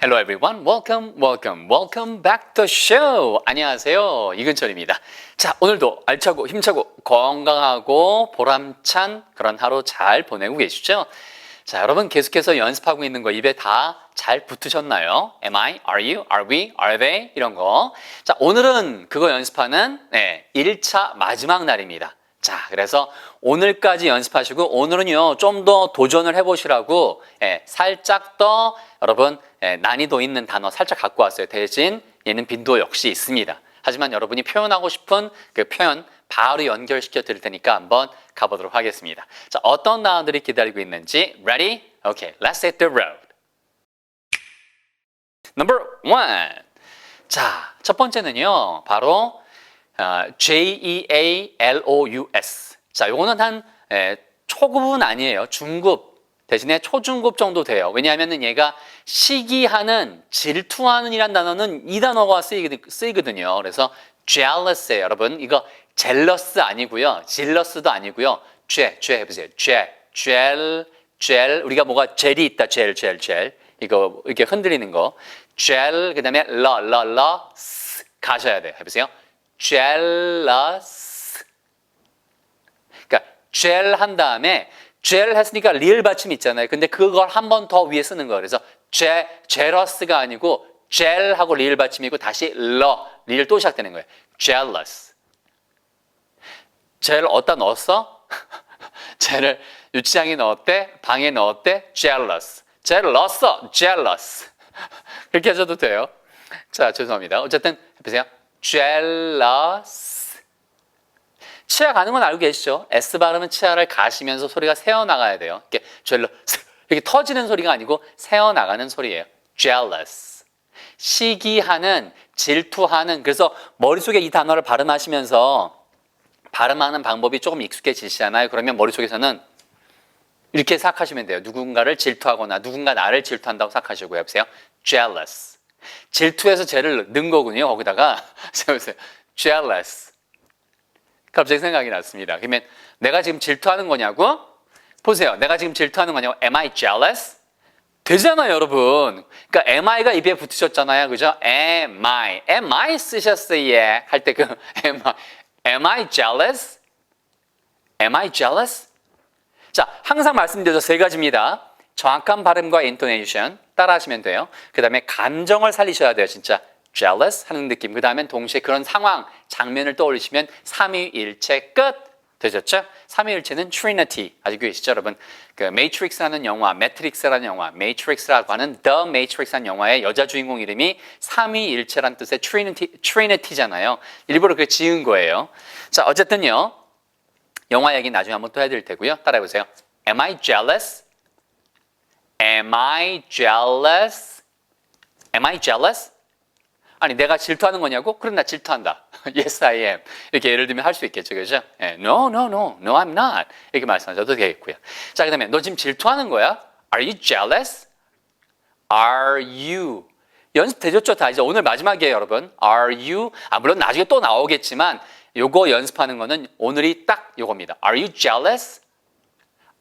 Hello everyone. Welcome, welcome, welcome back to show. 안녕하세요. 이근철입니다. 자, 오늘도 알차고 힘차고 건강하고 보람찬 그런 하루 잘 보내고 계시죠? 자, 여러분 계속해서 연습하고 있는 거 입에 다 잘 붙으셨나요? Am I? Are you? Are we? Are they? 이런 거. 자, 오늘은 그거 연습하는 네, 1차 마지막 날입니다. 자, 그래서 오늘까지 연습하시고 오늘은요 좀 더 도전을 해보시라고 예, 살짝 더 여러분 예, 난이도 있는 단어 살짝 갖고 왔어요. 대신 얘는 빈도 역시 있습니다. 하지만 여러분이 표현하고 싶은 그 표현 바로 연결시켜 드릴 테니까 한번 가보도록 하겠습니다. 자, 어떤 단어들이 기다리고 있는지 ready? Okay, let's hit the road. Number one. 자, 첫 번째는요 바로 어, J-E-A-L-O-U-S. 자, 요거는 한 에, 초급은 아니에요. 중급 대신에 초중급 정도 돼요. 왜냐하면 얘가 시기하는, 질투하는 이란 단어는 이 단어가 쓰이거든, 요 그래서 jealous예요. 여러분, 이거 jealous 아니고요. jealous도 아니고요. 죄, 죄 해보세요. 죄, 젤, 젤. 우리가 뭐가 젤이 있다. 젤, 젤, 젤. 이거 이렇게 흔들리는 거. 젤, 그 다음에 러, 러, 러, 스 가셔야 돼요. 해보세요. Jealous. 그러니까 젤한 다음에 젤 했으니까 리을 받침 있잖아요. 근데 그걸 한 번 더 위에 쓰는 거예요. 그래서 제 jealous가 아니고 젤하고 리을 받침이고 다시 러 리을 또 시작되는 거예요. jealous. 젤 어디다 넣었어? 젤을 유치장에 넣었대? 방에 넣었대? jealous. 젤 넣었어? jealous. 그렇게 하셔도 돼요. 자, 죄송합니다. 어쨌든 해보세요. Jealous. 치아 가는 건 알고 계시죠? S 발음은 치아를 가시면서 소리가 새어나가야 돼요. 이렇게 jealous. 이렇게 터지는 소리가 아니고 새어나가는 소리예요. jealous. 시기하는, 질투하는. 그래서 머릿속에 이 단어를 발음하시면서 발음하는 방법이 조금 익숙해지시잖아요. 그러면 머릿속에서는 이렇게 생각하시면 돼요. 누군가를 질투하거나 누군가 나를 질투한다고 생각하시고요. 보세요. jealous. 질투해서 쟤를 넣은 거군요. 거기다가 보세요. jealous. 갑자기 생각이 났습니다. 그러면 내가 지금 질투하는 거냐고? 보세요. 내가 지금 질투하는 거냐고? Am I jealous? 되잖아요, 여러분. 그러니까 am I가 입에 붙으셨잖아요. 그죠? am I. am I 쓰셨어요. 예. 할때 그 am I. am I jealous? am I jealous? 자, 항상 말씀드려서 세 가지입니다. 정확한 발음과 인토네이션 따라 하시면 돼요. 그 다음에 감정을 살리셔야 돼요, 진짜. jealous 하는 느낌. 그 다음엔 동시에 그런 상황, 장면을 떠올리시면 삼위일체 끝! 되셨죠? 삼위일체는 Trinity. 아시고 계시죠, 여러분? 그 Matrix라는 영화, 매트릭스라는 영화, Matrix라고 하는 The Matrix라는 영화의 여자 주인공 이름이 삼위일체란 뜻의 Trinity, Trinity잖아요. 일부러 그 지은 거예요. 자, 어쨌든요. 영화 얘기 나중에 한번 또 해드릴 테고요. 따라해보세요. Am I jealous? Am I jealous? Am I jealous? 아니 내가 질투하는 거냐고? 그럼 나 질투한다. yes, I am. 이렇게 예를 들면 할 수 있겠죠, 그죠? 예, no, no, no, no, I'm not. 이렇게 말씀하셔도 되겠고요. 자, 그다음에 너 지금 질투하는 거야? Are you jealous? Are you? 연습 되셨죠? 다 이제 오늘 마지막이에요, 여러분. Are you? 아 물론 나중에 또 나오겠지만 요거 연습하는 거는 오늘이 딱 요겁니다. Are you jealous?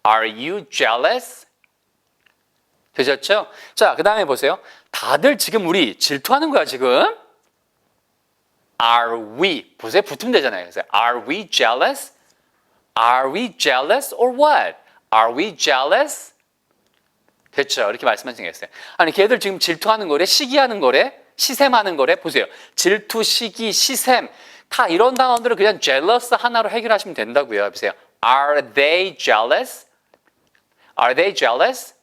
Are you jealous? 되셨죠? 자, 그 다음에 보세요. 다들 지금 우리 질투하는 거야, 지금. Are we? 보세요. 붙으면 되잖아요. 그래서 Are we jealous? Are we jealous or what? Are we jealous? 됐죠? 이렇게 말씀하시겠어요. 아니, 걔들 지금 질투하는 거래? 시기하는 거래? 시샘하는 거래? 보세요. 질투, 시기, 시샘. 다 이런 단어들을 그냥 jealous 하나로 해결하시면 된다고요. 보세요. Are they jealous? Are they jealous?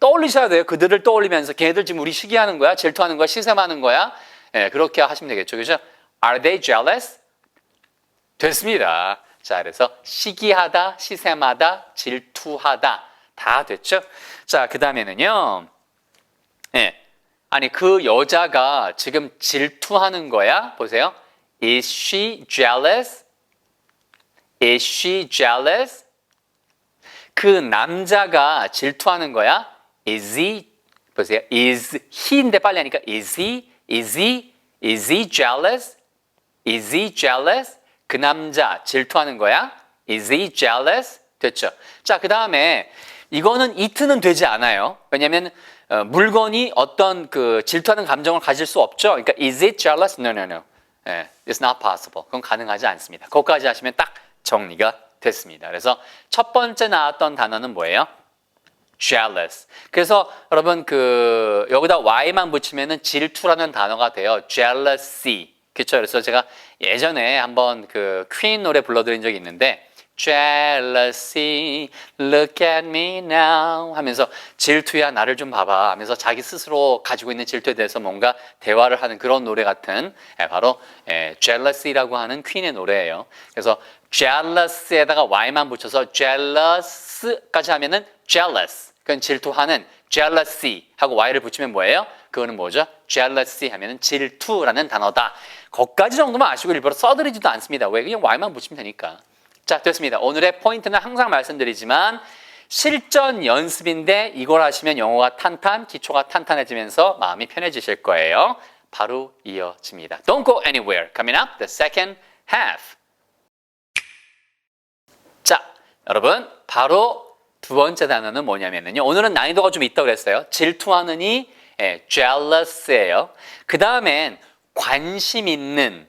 떠올리셔야 돼요. 그들을 떠올리면서 걔네들 지금 우리 시기하는 거야? 질투하는 거야? 시샘하는 거야? 예, 그렇게 하시면 되겠죠. 그죠? Are they jealous? 됐습니다. 자, 그래서 시기하다, 시샘하다, 질투하다. 다 됐죠? 자, 그 다음에는요. 예. 아니, 그 여자가 지금 질투하는 거야? 보세요. Is she jealous? Is she jealous? 그 남자가 질투하는 거야? Is he? 보세요. Is he인데 빨리 하니까 is he? Is he? Is he jealous? Is he jealous? 그 남자 질투하는 거야? Is he jealous? 됐죠. 자, 그 다음에 이거는 it는 되지 않아요. 왜냐면 어, 물건이 어떤 그 질투하는 감정을 가질 수 없죠. 그러니까 is it jealous? No, no, no. 예, it's not possible. 그건 가능하지 않습니다. 그것까지 하시면 딱 정리가 됐습니다. 그래서 첫 번째 나왔던 단어는 뭐예요? Jealous. 그래서 여러분 그 여기다 y만 붙이면은 질투라는 단어가 돼요. jealousy. 그렇죠? 그래서 제가 예전에 한번 그 퀸 노래 불러드린 적이 있는데 jealousy, look at me now 하면서 질투야 나를 좀 봐봐 하면서 자기 스스로 가지고 있는 질투에 대해서 뭔가 대화를 하는 그런 노래 같은 예, 바로 예, jealousy라고 하는 퀸의 노래예요. 그래서 jealous에다가 y만 붙여서 jealous까지 하면은 jealous 그건 질투하는 jealousy 하고 y를 붙이면 뭐예요? 그거는 뭐죠? jealousy 하면은 질투라는 단어다. 거기까지 정도만 아시고 일부러 써드리지도 않습니다. 왜? 그냥 y만 붙이면 되니까. 자, 됐습니다. 오늘의 포인트는 항상 말씀드리지만 실전 연습인데 이걸 하시면 영어가 탄탄, 기초가 탄탄해지면서 마음이 편해지실 거예요. 바로 이어집니다. Don't go anywhere. Coming up, the second half. 자, 여러분, 바로 두 번째 단어는 뭐냐면요. 오늘은 난이도가 좀 있다고 그랬어요. 질투하느니 예, jealous예요. 그 다음엔 관심 있는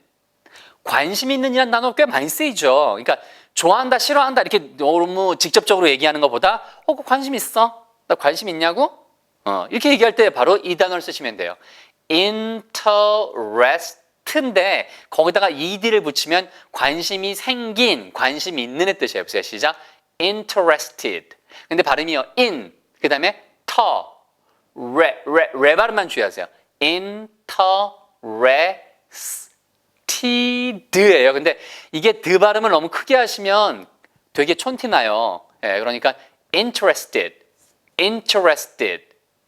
관심 있는이라는 단어 꽤 많이 쓰이죠. 그러니까 좋아한다, 싫어한다 이렇게 너무 직접적으로 얘기하는 것보다 어, 그 관심 있어? 나 관심 있냐고? 어, 이렇게 얘기할 때 바로 이 단어를 쓰시면 돼요. interest인데 거기다가 ed를 붙이면 관심이 생긴, 관심 있는의 뜻이에요. 시작. interested. 근데 발음이요. in. 그 다음에 터. 레, 레, 레 발음만 주의하세요. interested예요. 근데 이게 드 발음을 너무 크게 하시면 되게 촌티 나요. 예, 그러니까 interested, interested.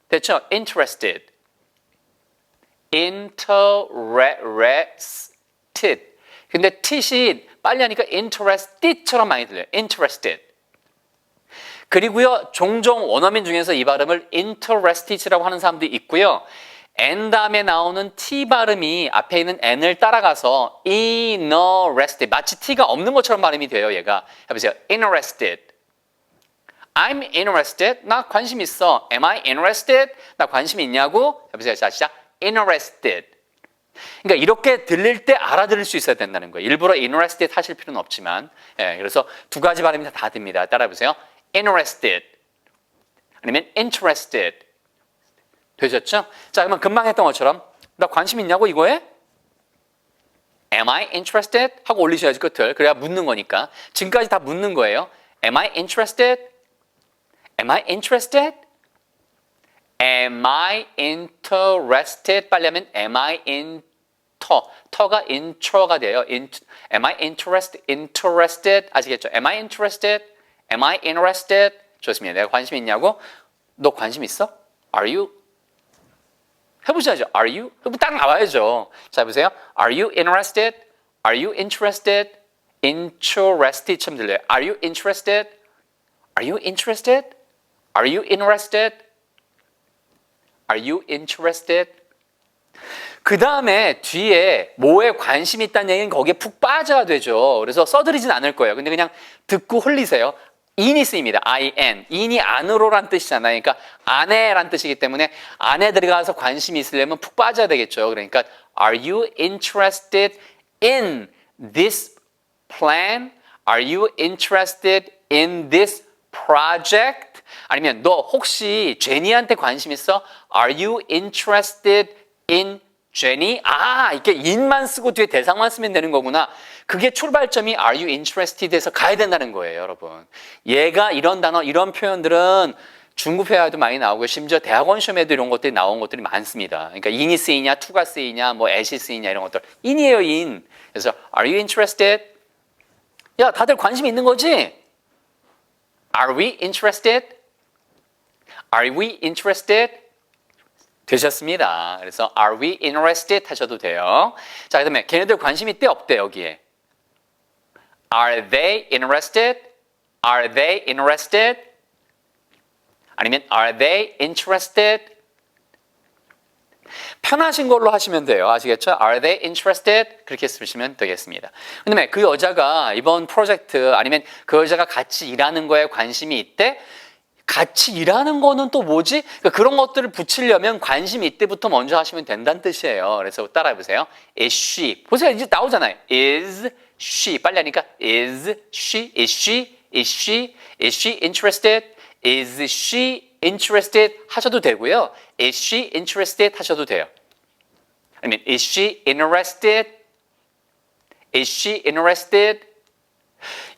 됐죠? interested. interested. 근데 t이 빨리 하니까 interested처럼 많이 들려요. interested. 그리고요, 종종 원어민 중에서 이 발음을 interested라고 하는 사람도 있고요. n 다음에 나오는 t 발음이 앞에 있는 n을 따라가서 interested 마치 t가 없는 것처럼 발음이 돼요. 얘가 해보세요. interested. I'm interested. 나 관심 있어. Am I interested? 나 관심 있냐고? 해보세요. 자, 시작. interested. 그러니까 이렇게 들릴 때 알아들을 수 있어야 된다는 거예요. 일부러 interested 하실 필요는 없지만, 예, 그래서 두 가지 발음이 다 됩니다. 따라해보세요. Interested 아니면 interested 되셨죠? 자, 그러면 금방 했던 것처럼 나 관심 있냐고 이거에? Am I interested? 하고 올리셔야지 끝을. 그래야 묻는 거니까. 지금까지 다 묻는 거예요. Am I interested? Am I interested? Am I interested? 빨리 하면 Am I in 터. 터가 intro가 돼요. In, am I interested? Interested? 아시겠죠? Am I interested? Am I interested? 좋습니다. 내가 관심 있냐고? 너 관심 있어? Are you? 해보셔야죠. Are you? 딱 나와야죠. 자, 보세요. Are you interested? Are you interested? Interested처럼 들려요. Are you interested? Are you interested? Are you interested? Are you interested? 그 다음에 뒤에 뭐에 관심 있다는 얘기는 거기에 푹 빠져야 되죠. 그래서 써드리진 않을 거예요. 근데 그냥 듣고 흘리세요. In이 쓰입니다. in. in이 안으로란 뜻이잖아요. 그러니까 안에란 뜻이기 때문에 안에 들어가서 관심이 있으려면 푹 빠져야 되겠죠. 그러니까 are you interested in this plan? Are you interested in this project? 아니면 너 혹시 제니한테 관심 있어? Are you interested in 제니? 아, 이렇게 in만 쓰고 뒤에 대상만 쓰면 되는 거구나. 그게 출발점이 are you interessed에서 가야 된다는 거예요, 여러분. 얘가 이런 단어, 이런 표현들은 중급 회화에도 많이 나오고 심지어 대학원 시험에도 이런 것들이 나온 것들이 많습니다. 그러니까 in이 쓰이냐, to가 쓰이냐, 뭐 at이 쓰이냐 이런 것들. in이에요, in. 그래서 are you interested? 야, 다들 관심 있는 거지? Are we interested? Are we interested? 되셨습니다. 그래서 are we interested 하셔도 돼요. 자, 그다음에 걔네들 관심 있대 없대 여기에. Are they interested? Are they interested? 아니면 are they interested? 편하신 걸로 하시면 돼요. 아시겠죠? Are they interested? 그렇게 쓰시면 되겠습니다. 그다음에 그 여자가 이번 프로젝트 아니면 그 여자가 같이 일하는 거에 관심이 있대. 같이 일하는 거는 또 뭐지? 그런 것들을 붙이려면 관심 이때부터 먼저 하시면 된다는 뜻이에요. 그래서 따라해 보세요. Is she? 보세요. 이제 나오잖아요. Is she? 빨리 하니까 is she? Is she? Is she? Is she interested? Is she interested? 하셔도 되고요. Is she interested? 하셔도 돼요. 아니면 is she interested? Is she interested?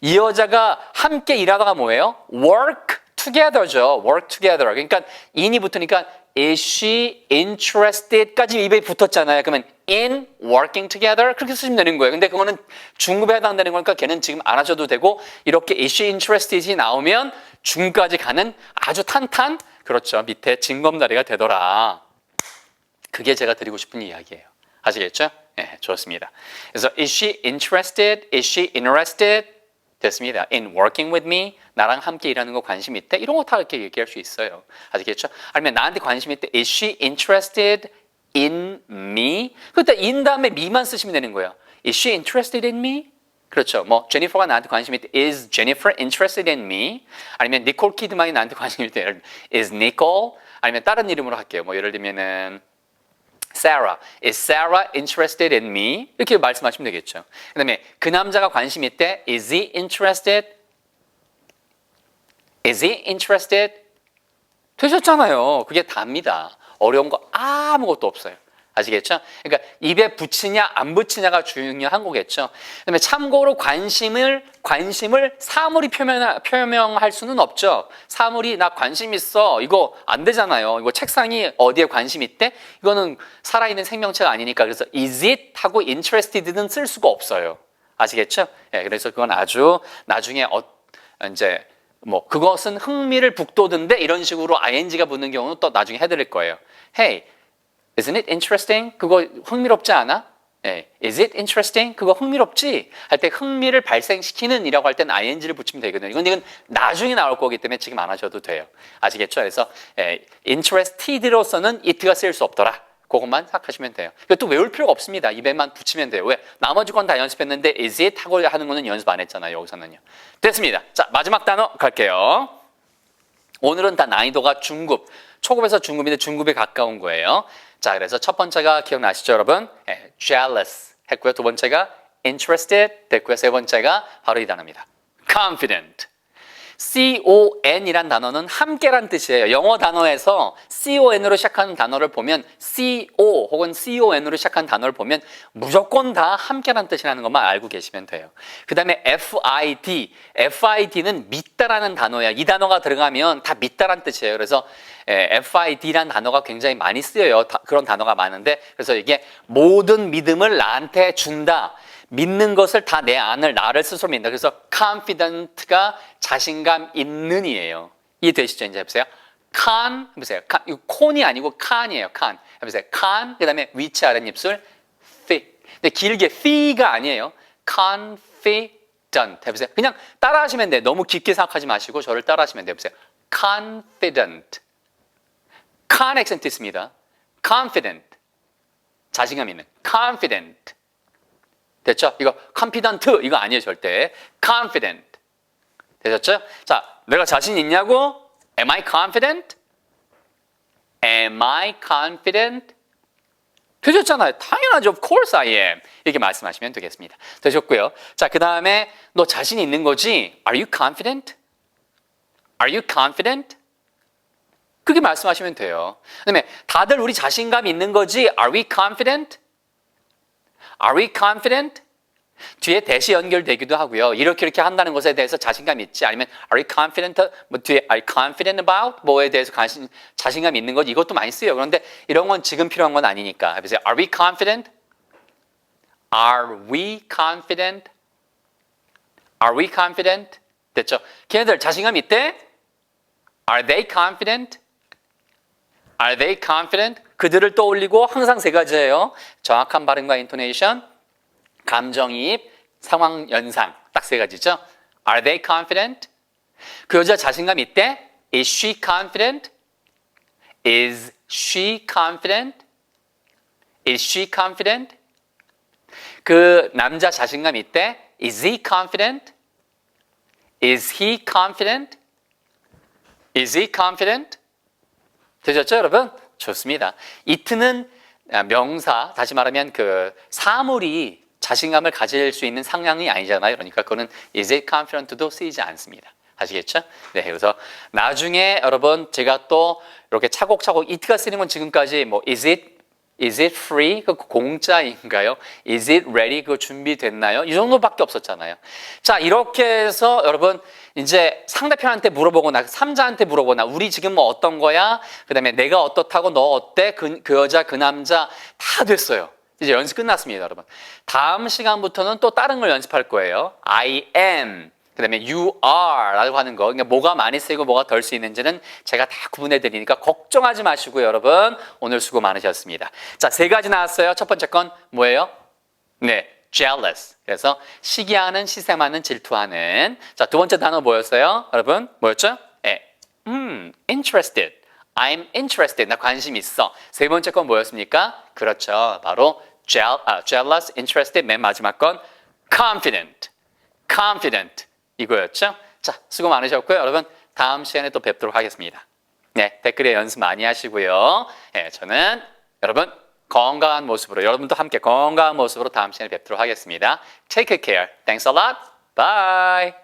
이 여자가 함께 일하다가 뭐예요? work together죠. work together. 그러니까 in이 붙으니까 is she interested까지 입에 붙었잖아요. 그러면 in working together 그렇게 쓰시면 되는 거예요. 근데 그거는 중급에 해당되는 거니까 걔는 지금 안 하셔도 되고 이렇게 is she interested이 나오면 중까지 가는 아주 탄탄 그렇죠. 밑에 징검다리가 되더라. 그게 제가 드리고 싶은 이야기예요. 아시겠죠? 네, 좋습니다. 그래서 is she interested? Is she interested? 됐습니다. In working with me, 나랑 함께 일하는 거 관심 있대? 이런 거 다 이렇게 얘기할 수 있어요. 아시겠죠? 아니면 나한테 관심 있대? Is she interested in me? 그때 in 다음에 me만 쓰시면 되는 거예요. Is she interested in me? 그렇죠. 뭐 제니퍼가 나한테 관심 있대. Is Jennifer interested in me? 아니면 니콜 키드만이 나한테 관심 있대. Is Nicole? 아니면 다른 이름으로 할게요. 뭐 예를 들면은 Sarah. Is Sarah interested in me? 이렇게 말씀하시면 되겠죠. 그 다음에 그 남자가 관심 있대. Is he interested? Is he interested? 되셨잖아요. 그게 답니다. 어려운 거 아무것도 없어요. 아시겠죠? 그러니까 입에 붙이냐 안 붙이냐가 중요한 거겠죠. 그다음에 참고로 관심을 관심을 사물이 표명 표명할 수는 없죠. 사물이 나 관심 있어 이거 안 되잖아요. 이거 책상이 어디에 관심 있대? 이거는 살아있는 생명체가 아니니까 그래서 is it 하고 interested는 쓸 수가 없어요. 아시겠죠? 예, 그래서 그건 아주 나중에 어, 이제 뭐 그것은 흥미를 북돋은데 이런 식으로 ing가 붙는 경우는 또 나중에 해드릴 거예요. Hey, isn't it interesting? 그거 흥미롭지 않아? 예, is it interesting? 그거 흥미롭지? 할 때 흥미를 발생시키는 이라고 할 때는 ing를 붙이면 되거든요. 이건 이건 나중에 나올 거기 때문에 지금 안 하셔도 돼요. 아시겠죠? 그래서 예, interested로서는 it가 쓰일 수 없더라. 그것만 생각하시면 돼요. 또 외울 필요가 없습니다. 입에만 붙이면 돼요. 왜? 나머지 건 다 연습했는데 is it 하고 하는 거는 연습 안 했잖아요. 여기서는요. 됐습니다. 자, 마지막 단어 갈게요. 오늘은 다 난이도가 중급, 초급에서 중급인데 중급에 가까운 거예요. 자, 그래서 첫 번째가 기억나시죠, 여러분? 예, jealous 했고요. 두 번째가 interested 됐고요. 세 번째가 바로 이 단어입니다. confident. C-O-N이란 단어는 함께란 뜻이에요. 영어 단어에서 C-O-N으로 시작하는 단어를 보면 C-O 혹은 C-O-N으로 시작하는 단어를 보면 무조건 다 함께란 뜻이라는 것만 알고 계시면 돼요. 그 다음에 F-I-D. F-I-D는 믿다라는 단어야. 이 단어가 들어가면 다 믿다란 뜻이에요. 그래서 예, F-I-D란 단어가 굉장히 많이 쓰여요. 다- 그런 단어가 많은데 그래서 이게 모든 믿음을 나한테 준다. 믿는 것을 다 내 안을 나를 스스로 믿는다. 그래서 confident가 자신감 있는이에요. 이해되시죠? 이제 해보세요. con 해보세요. con, 이거 콘이 아니고 can이에요. con 해보세요. con 그다음에 위치 아래 입술 fi. 근데 길게 fi가 아니에요. confident 해보세요. 그냥 따라하시면 돼요. 너무 깊게 생각하지 마시고 저를 따라하시면 돼요. 해보세요. confident. con 액센트 있습니다. confident. 자신감 있는. confident. 됐죠? 이거 confident 이거 아니에요 절대. confident. 되셨죠? 자, 내가 자신 있냐고? Am I confident? Am I confident? 되셨잖아요. 당연하죠. Of course I am. 이렇게 말씀하시면 되겠습니다. 되셨고요. 자, 그 다음에 너 자신 있는 거지? Are you confident? Are you confident? 그렇게 말씀하시면 돼요. 그 다음에 다들 우리 자신감 있는 거지? Are we confident? Are we confident? 뒤에 대시 연결되기도 하고요. 이렇게 이렇게 한다는 것에 대해서 자신감 있지 아니면 are you confident? 뭐 뒤에 are you confident about 뭐에 대해서 관심 자신감 있는 것 이것도 많이 쓰여요. 그런데 이런 건 지금 필요한 건 아니니까. 해보세요. Are we confident? Are we confident? Are we confident? 됐죠? 걔네들 자신감 있대? Are they confident? Are they confident? 그들을 떠올리고 항상 세 가지예요. 정확한 발음과 인토네이션, 감정이입, 상황 연상. 딱 세 가지죠. Are they confident? 그 여자 자신감 있대? Is she confident? Is she confident? Is she confident? 그 남자 자신감 있대? Is he confident? Is he confident? Is he confident? 되셨죠, 여러분? 좋습니다. it는 아, 명사, 다시 말하면 그 사물이 자신감을 가질 수 있는 상황이 아니잖아요. 그러니까 그거는 is it confident도 쓰이지 않습니다. 아시겠죠? 네, 그래서 나중에 여러분 제가 또 이렇게 차곡차곡 it가 쓰는 건 지금까지 뭐 is it Is it free? 그 공짜인가요? Is it ready? 그거 준비됐나요? 이 정도밖에 없었잖아요. 자, 이렇게 해서 여러분 이제 상대편한테 물어보거나 삼자한테 물어보거나 우리 지금 뭐 어떤 거야? 그다음에 내가 어떻다고 너 어때? 그, 그 여자 그 남자 다 됐어요. 이제 연습 끝났습니다, 여러분. 다음 시간부터는 또 다른 걸 연습할 거예요. I am. 그 다음에 you are 라고 하는 거. 그러니까 뭐가 많이 쓰이고 뭐가 덜 쓰이는지는 제가 다 구분해 드리니까 걱정하지 마시고요, 여러분. 오늘 수고 많으셨습니다. 자, 세 가지 나왔어요. 첫 번째 건 뭐예요? 네, jealous. 그래서 시기하는, 시샘하는, 질투하는. 자, 두 번째 단어 뭐였어요? 여러분, 뭐였죠? 예. 음, interested. I'm interested. 나 관심 있어. 세 번째 건 뭐였습니까? 그렇죠. 바로 아, jealous, interested. 맨 마지막 건 confident. confident. 이거였죠? 자, 수고 많으셨고요. 여러분, 다음 시간에 또 뵙도록 하겠습니다. 네, 댓글에 연습 많이 하시고요. 네, 저는 여러분 건강한 모습으로 여러분도 함께 건강한 모습으로 다음 시간에 뵙도록 하겠습니다. Take care. Thanks a lot. Bye.